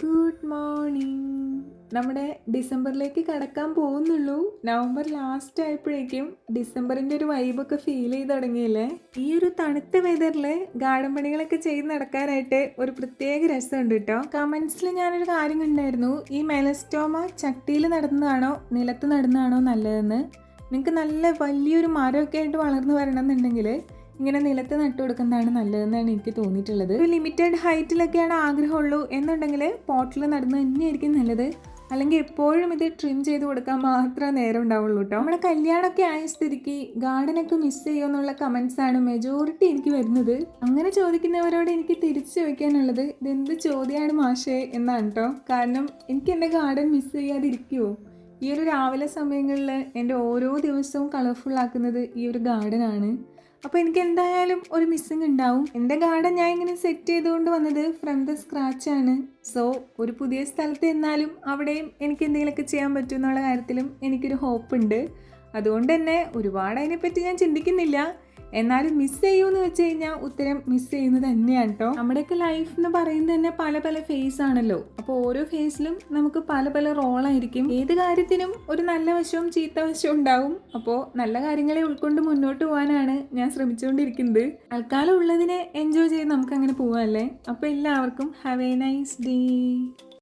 Good morning നമ്മുടെ ഡിസംബറിലേക്ക് കടക്കാൻ പോകുന്നുള്ളൂ. നവംബർ ലാസ്റ്റ് ആയപ്പോഴേക്കും ഡിസംബറിന്റെ ഒരു വൈബൊക്കെ ഫീൽ ചെയ്ത് തുടങ്ങിയില്ലേ? ഈ ഒരു തണുത്ത വെതറിൽ ഗാർഡൻ പണികളൊക്കെ ചെയ്ത് നടക്കാനായിട്ട് ഒരു പ്രത്യേക രസമുണ്ട് കേട്ടോ കമൻസിൽ ഞാനൊരു കാര്യം കണ്ടായിരുന്നു. ഈ മെലസ്റ്റോമ ചട്ടിയിൽ നടന്നതാണോ നിലത്ത് നടന്നതാണോ നല്ലതെന്ന്? നിങ്ങൾക്ക് നല്ല വലിയൊരു മരമൊക്കെ ആയിട്ട് വളർന്നു വരണമെന്നുണ്ടെങ്കിൽ ഇങ്ങനെ നിലത്ത് നട്ടു കൊടുക്കുന്നതാണ് നല്ലതെന്നാണ് എനിക്ക് തോന്നിയിട്ടുള്ളത്. ഒരു ലിമിറ്റഡ് ഹൈറ്റിലൊക്കെയാണ് ആഗ്രഹമുള്ളൂ എന്നുണ്ടെങ്കിൽ പോട്ടിൽ നടന്നു തന്നെയായിരിക്കും നല്ലത്. അല്ലെങ്കിൽ എപ്പോഴും ഇത് ട്രിം ചെയ്ത് കൊടുക്കാൻ മാത്രമേ നേരം ഉണ്ടാവുള്ളൂ കേട്ടോ നമ്മുടെ കല്യാണമൊക്കെ ആയ സ്ഥിതിക്ക് ഗാർഡനൊക്കെ മിസ് ചെയ്യുമെന്നുള്ള കമൻസ് ആണ് മെജോറിറ്റി എനിക്ക് വരുന്നത്. അങ്ങനെ ചോദിക്കുന്നവരോട് എനിക്ക് തിരിച്ചു ചോദിക്കാനുള്ളത് ഇതെന്ത് ചോദ്യമാണ് മാഷേ? എന്നാണ് കേട്ടോ കാരണം എനിക്ക് എന്റെ ഗാർഡൻ മിസ് ചെയ്യാതിരിക്കുമോ ഈ ഒരു രാവിലെ സമയങ്ങളിൽ എന്റെ ഓരോ ദിവസവും കളർഫുൾ ആക്കുന്നത് ഈ ഒരു ഗാർഡൻ ആണ്. അപ്പോൾ എനിക്ക് എന്തായാലും ഒരു മിസ്സിങ് ഉണ്ടാവും. എന്റെ ഗാർഡൻ ഞാൻ ഇങ്ങനെ സെറ്റ് ചെയ്തുകൊണ്ട് വന്നത് ഫ്രം ദ സ്ക്രാച്ച് ആണ്. സോ ഒരു പുതിയ സ്ഥലത്ത് എന്നാലും അവിടെയും എനിക്ക് എന്തെങ്കിലുമൊക്കെ ചെയ്യാൻ പറ്റും എന്നുള്ള കാര്യത്തിലും എനിക്കൊരു ഹോപ്പ് ഉണ്ട്. അതുകൊണ്ട് തന്നെ ഒരുപാട് അതിനെപ്പറ്റി ഞാൻ ചിന്തിക്കുന്നില്ല. എന്നാലും മിസ് ചെയ്യൂന്ന് വെച്ച് കഴിഞ്ഞാൽ ഉത്തരം മിസ് ചെയ്യുന്നത് തന്നെയാണ് കേട്ടോ നമ്മുടെയൊക്കെ ലൈഫ് എന്ന് പറയുന്നത് തന്നെ പല പല ഫേസ് ആണല്ലോ. അപ്പോൾ ഓരോ ഫേസിലും നമുക്ക് പല പല റോളായിരിക്കും ഏത് കാര്യത്തിനും ഒരു നല്ല വശവും ചീത്ത വശവും ഉണ്ടാവും. അപ്പോൾ നല്ല കാര്യങ്ങളെ ഉൾക്കൊണ്ട് മുന്നോട്ട് പോകാനാണ് ഞാൻ ശ്രമിച്ചുകൊണ്ടിരിക്കുന്നത്. തൽക്കാലം ഉള്ളതിനെ എൻജോയ് ചെയ്ത് നമുക്ക് അങ്ങനെ പോവാമല്ലേ അപ്പോൾ എല്ലാവർക്കും ഹാവ് എ നൈസ് ഡേ